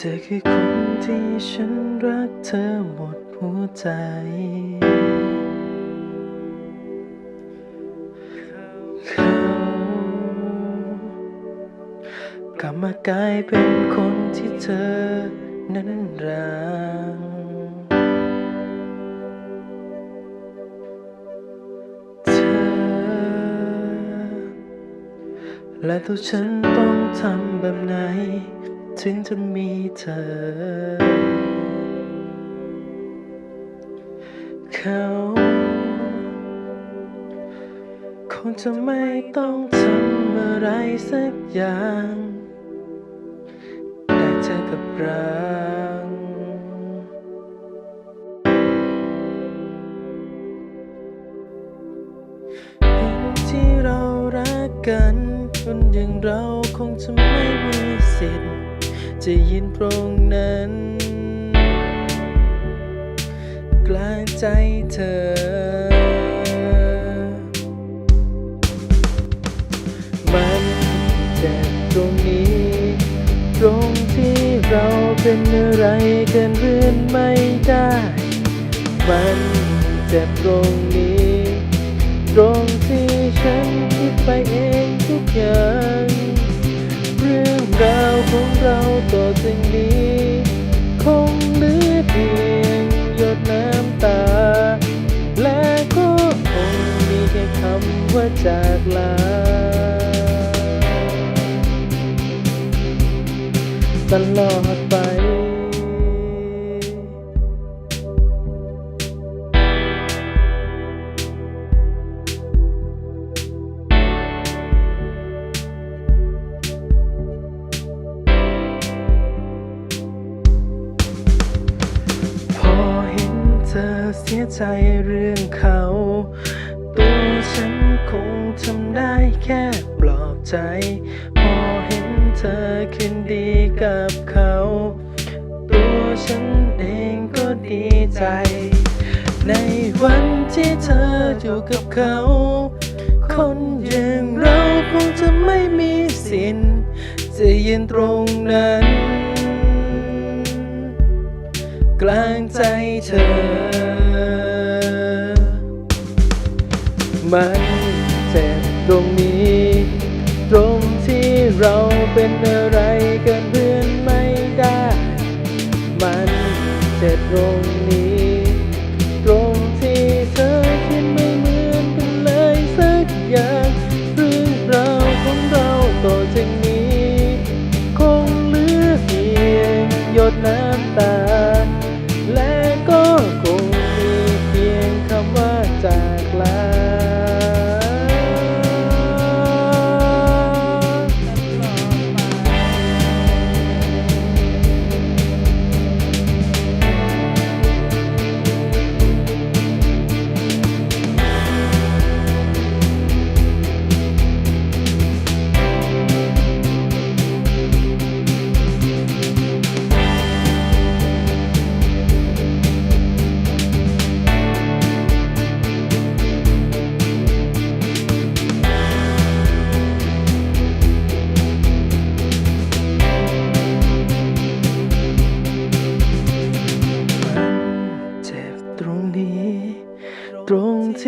ธอคือคนที่ฉันรักเธอหมดหัวใจ เขากลับมากลายเป็นคนที่เธอนั้นรักเธอ และตัวฉันต้องทำแบบไหน ถึงจะมีเธอ เขาคงจะไม่ต้องทำอะไรสักอย่างได้เจอกับเราที่เรารักกันคนอย่างเราคงจะไม่มีสิทธิ์ จะยินตรงนั้น กลางใจเธอ มันเจ็บตรงนี้ ตรงที่เราเป็นอะไรกันเรื่อนไม่ได้ มันเจ็บตรงนี้ ตรงที่ฉันคิดไปเองทุกอย่าง งนี้ คงเหลือเพียงหยดน้ำตา และก็คงมีแค่คำว่าจากลา ตลอดไป เสียใจเรื่องเขา ตัวฉันคงทำได้แค่ปลอบใจ พอเห็นเธอคืนดีกับเขา ตัวฉันเองก็ดีใจ ในวันที่เธออยู่กับเขา คนอย่างเราคงจะไม่มีสิทธิ์จะยืนตรงนั้น กลางใจเธอ มัน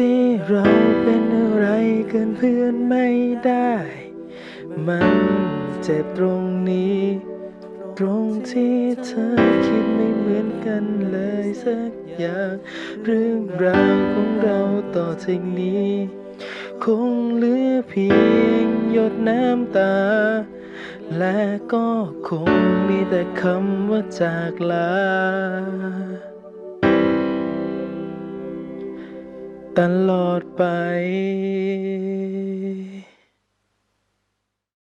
ที่เราเป็นอะไรกันเพื่อนไม่ได้ มันเจ็บตรงนี้ ตรงที่เธอคิดไม่เหมือนกันเลยสักอย่าง เรื่องราวของเราต่อจากนี้ คงเหลือเพียงหยดน้ำตา และก็คงมีแต่คำว่าจากลา ตลอดไป